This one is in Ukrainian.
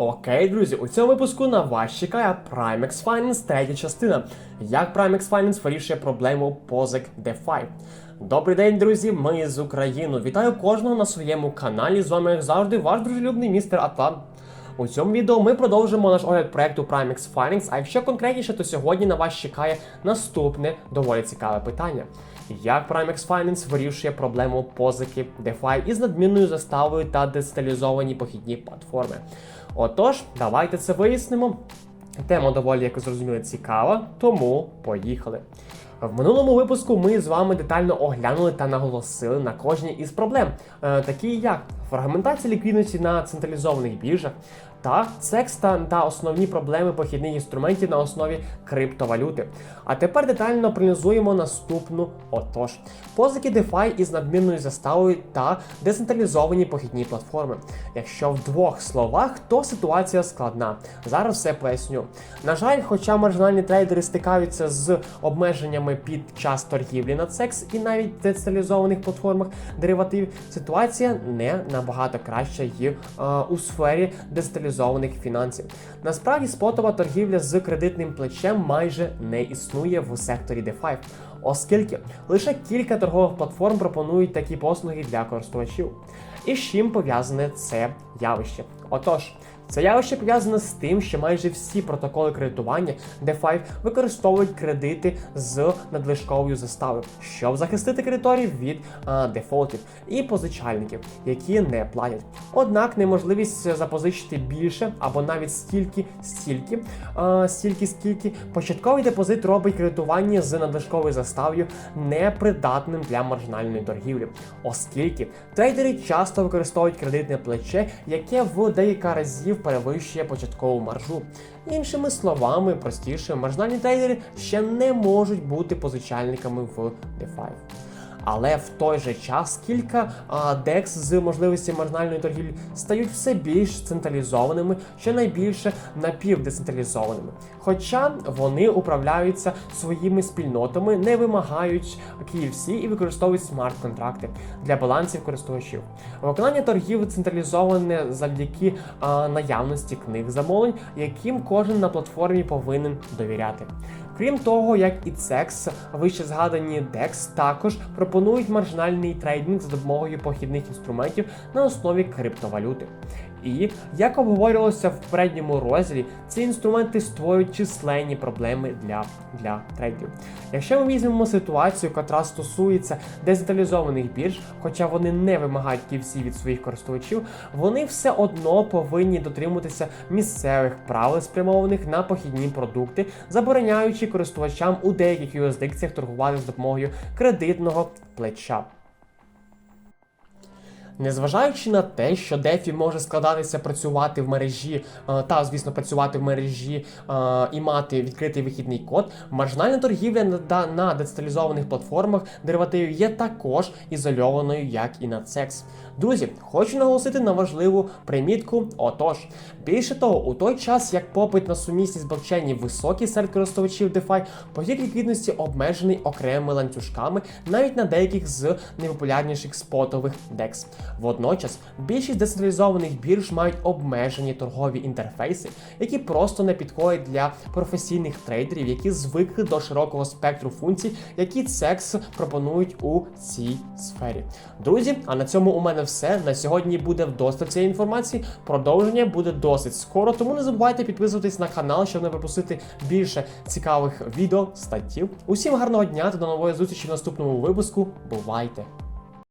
Окей, друзі, у цьому випуску на вас чекає Primex Finance, третя частина. Як Primex Finance вирішує проблему позик DeFi. Добрий день, друзі! Ми з України. Вітаю кожного на своєму каналі. З вами, як завжди, ваш дружелюбний містер Атлант. У цьому відео ми продовжимо наш огляд проекту Primex Finance, а якщо конкретніше, то сьогодні на вас чекає наступне доволі цікаве питання. Як Primex Finance вирішує проблему позики DeFi із надмінною заставою та децентралізовані похідні платформи? Отож, давайте це вияснимо. Тема доволі, як ви зрозуміли, цікава, тому поїхали. В минулому випуску ми з вами детально оглянули та наголосили на кожній із проблем, е, такі як фрагментація ліквідності на централізованих біржах та секс та, основні проблеми похідних інструментів на основі криптовалюти. А тепер детально проаналізуємо наступну отож. Позики DeFi із надмірною заставою та децентралізовані похідні платформи. Якщо в двох словах, то ситуація складна. Зараз все поясню. На жаль, хоча маржинальні трейдери стикаються з обмеженнями під час торгівлі на секс і навіть децентралізованих платформах деривативів, ситуація не набагато краща є е, у сфері децентралізованих фінансів. Насправді спотова торгівля з кредитним плечем майже не існує в секторі DeFi, оскільки лише кілька торгових платформ пропонують такі послуги для користувачів. І з чим пов'язане це явище? Отож. Це явище пов'язане з тим, що майже всі протоколи кредитування DeFi використовують кредити з надлишковою заставою, щоб захистити кредиторів від а, дефолтів і позичальників, які не платять. Однак неможливість запозичити більше або навіть стільки, стільки, а, стільки, скільки початковий депозит робить кредитування з надлишковою заставою непридатним для маржинальної торгівлі, оскільки трейдери часто використовують кредитне плече, яке в деяка разів перевищує початкову маржу. Іншими словами, простіше, маржинальні трейдери ще не можуть бути позичальниками в DeFi. Але в той же час кілька DEX з можливості маржинальної торгівлі стають все більш централізованими, що найбільше напівдецентралізованими. Хоча вони управляються своїми спільнотами, не вимагають KFC і використовують смарт-контракти для балансів користувачів. Виконання торгів централізоване завдяки наявності книг замовлень, яким кожен на платформі повинен довіряти. Крім того, як і CEX, вище згадані DEX також пропонують маржинальний трейдинг за допомогою похідних інструментів на основі криптовалюти. І як обговорювалося в передньому розділі, ці інструменти створюють численні проблеми для для трейдерів. Якщо ми візьмемо ситуацію, яка стосується децентралізованих бірж, хоча вони не вимагають KFC від своїх користувачів, вони все одно повинні дотримуватися місцевих правил, спрямованих на похідні продукти, забороняючи користувачам у деяких юрисдикціях торгувати з допомогою кредитного плеча. Незважаючи на те, що DeFi може складатися працювати в мережі е, та, звісно, працювати в мережі е, і мати відкритий вихідний код, маржинальна торгівля на, децентралізованих платформах деривативів є також ізольованою, як і на CEX. Друзі, хочу наголосити на важливу примітку. Отож, більше того, у той час, як попит на сумісність блокчейнів високий серед користувачів DeFi, потік ліквідності обмежений окремими ланцюжками навіть на деяких з найпопулярніших спотових DEX. Водночас, більшість децентралізованих бірж мають обмежені торгові інтерфейси, які просто не підходять для професійних трейдерів, які звикли до широкого спектру функцій, які CEX пропонують у цій сфері. Друзі, а на цьому у мене все. На сьогодні буде вдосталь цієї інформації. Продовження буде досить скоро, тому не забувайте підписуватись на канал, щоб не пропустити більше цікавих відео, статтів. Усім гарного дня та до нової зустрічі в наступному випуску. Бувайте!